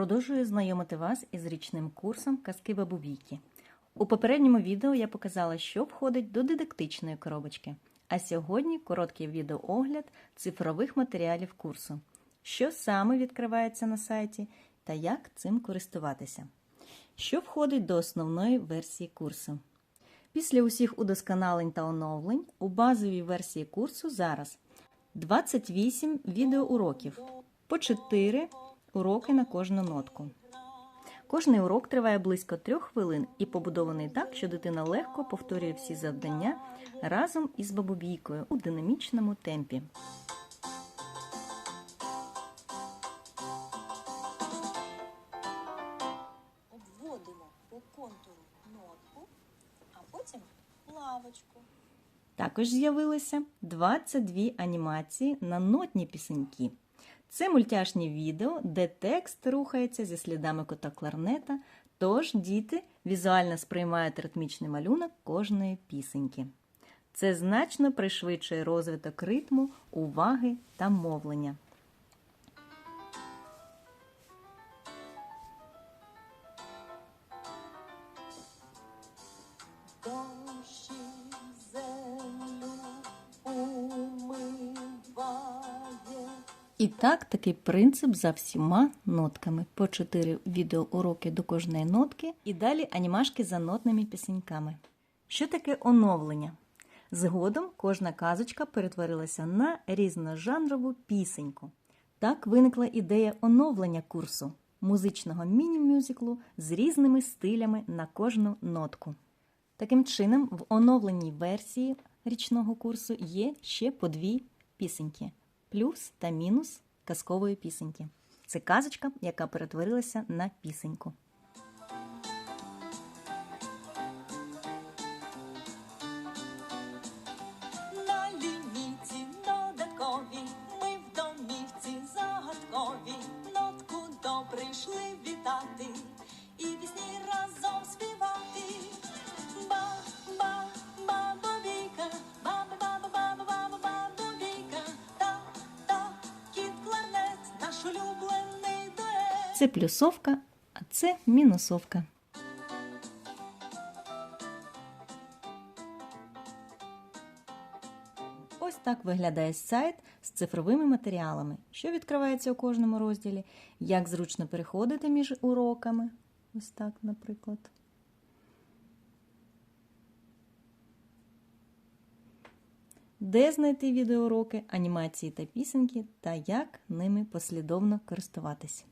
Продовжую знайомити вас із річним курсом казки бабувійки. У попередньому відео я показала, що входить до дидактичної коробочки. А сьогодні короткий відеоогляд цифрових матеріалів курсу, що саме відкривається на сайті та як цим користуватися. Що входить до основної версії курсу. Після усіх удосконалень та оновлень у базовій версії курсу зараз 28 відеоуроків по 4 уроки на кожну нотку. Кожний урок триває близько трьох хвилин і побудований так, що дитина легко повторює всі завдання разом із бабубійкою у динамічному темпі. обводимо по контуру нотку, а потім лавочку. Також з'явилося 22 анімації на нотні пісеньки. Це мультяшні відео, де текст рухається зі слідами кота кларнета, тож діти візуально сприймають ритмічний малюнок кожної пісеньки. Це значно пришвидшує розвиток ритму, уваги та мовлення. І так, такий принцип за всіма нотками. По 4 відеоуроки до кожної нотки і далі анімашки за нотними пісеньками. Що таке оновлення? Згодом кожна казочка перетворилася на різножанрову пісеньку. Так виникла ідея оновлення курсу музичного міні-мюзиклу з різними стилями на кожну нотку. Таким чином, в оновленій версії річного курсу є ще по дві пісеньки плюс та мінус казкової пісеньки. Це казочка, яка перетворилася на пісеньку. Це плюсовка, а це мінусовка. Ось так виглядає сайт з цифровими матеріалами, що відкривається у кожному розділі, як зручно переходити між уроками. Ось так, наприклад. Де знайти відеоуроки, анімації та пісеньки та як ними послідовно користуватись.